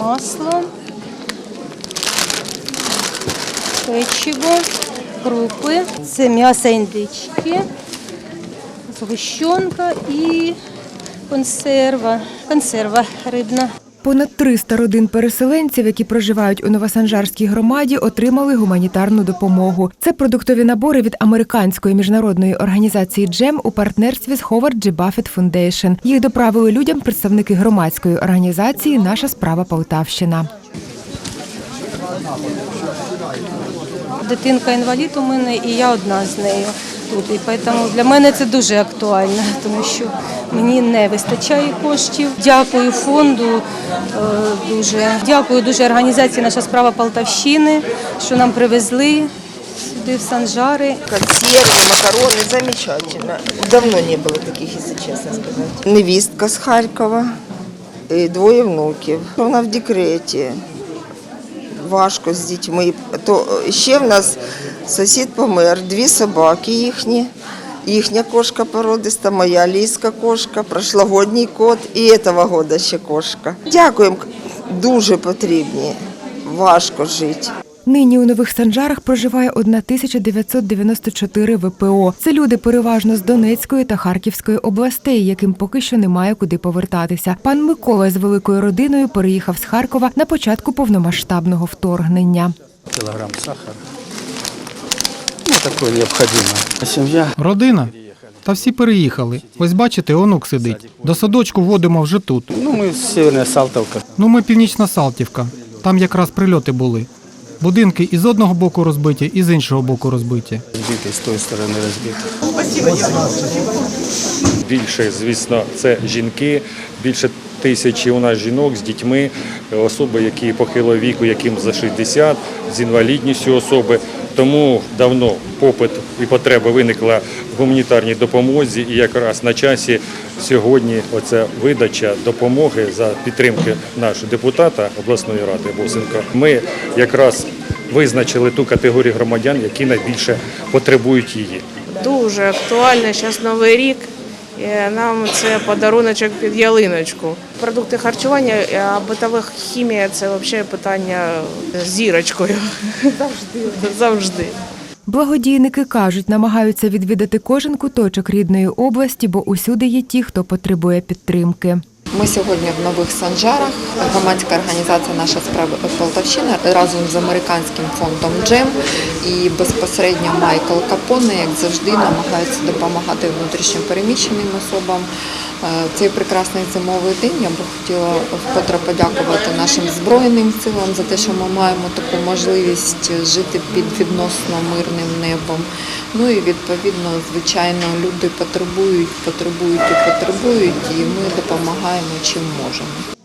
масло, печиво, крупи, це м'ясо індички, згущенка і консерва, консерва рибна. Понад 300 родин переселенців, які проживають у Новосанжарській громаді, отримали гуманітарну допомогу. Це продуктові набори від американської міжнародної організації Джем у партнерстві з Howard G. Buffett Foundation. Їх доправили людям представники громадської організації Наша справа Полтавщина. Дитинка інвалід у мене і я одна з нею тут. І тому для мене це дуже актуально, тому що мені не вистачає коштів. Дякую фонду е, дуже. Дякую дуже організації Наша справа Полтавщини, що нам привезли сюди в Санжари. Консервы, макароны, замечательно. Давно не было таких, если честно сказать. Невістка з Харкова, і двоє внуків. Вона в декреті. Важко з дітьми. То ще в нас сусід помер, дві собаки їхні. Їхня кошка породиста, моя ліська кошка, прошлогодній кот і цього года ще кошка. Дякуємо, дуже потрібні. Важко жити. Нині у нових санжарах проживає 1994 ВПО. Це люди переважно з Донецької та Харківської областей, яким поки що немає куди повертатися. Пан Микола з великою родиною переїхав з Харкова на початку повномасштабного вторгнення. килограмм сахара Ну, такое необходимо. Семья Родина? Та всі переїхали. Ось бачите, онук сидить. До садочку водимо вже тут. Ну, мы с Северная Салтовка. Ну, ми північна Салтівка. Там якраз прильоти були. Будинки і з одного боку розбиті, і з іншого боку розбиті. Разбитый, с той стороны разбитый. Більше, звісно, це жінки. Більше тисячі у нас жінок з дітьми, особи, які похилого віку, яким за 60, з інвалідністю особи. Тому давно попит і потреба виникла в гуманітарній допомозі, і якраз на часі сьогодні оця видача допомоги за підтримки нашого депутата обласної ради Босенка. Ми якраз визначили ту категорію громадян, які найбільше потребують її. Дуже актуально. Зараз Новий рік. І Нам це подаруночок під ялиночку. Продукти харчування, а битова хімія це взагалі питання з зірочкою. Завжди. Завжди. Благодійники кажуть, намагаються відвідати кожен куточок рідної області, бо усюди є ті, хто потребує підтримки. Ми сьогодні в нових санжарах. Громадська організація Наша справа Полтавщина разом з американським фондом Джем і безпосередньо Майкл Капоне, як завжди, намагаються допомагати внутрішньо переміщеним особам. Е, Цей прекрасний зимовий день я би хотіла вкотре подякувати нашим збройним силам за те, що ми маємо таку можливість жити під відносно мирним небом. Ну і відповідно, звичайно, люди потребують, потребують і потребують, і ми допомагаємо чим можемо.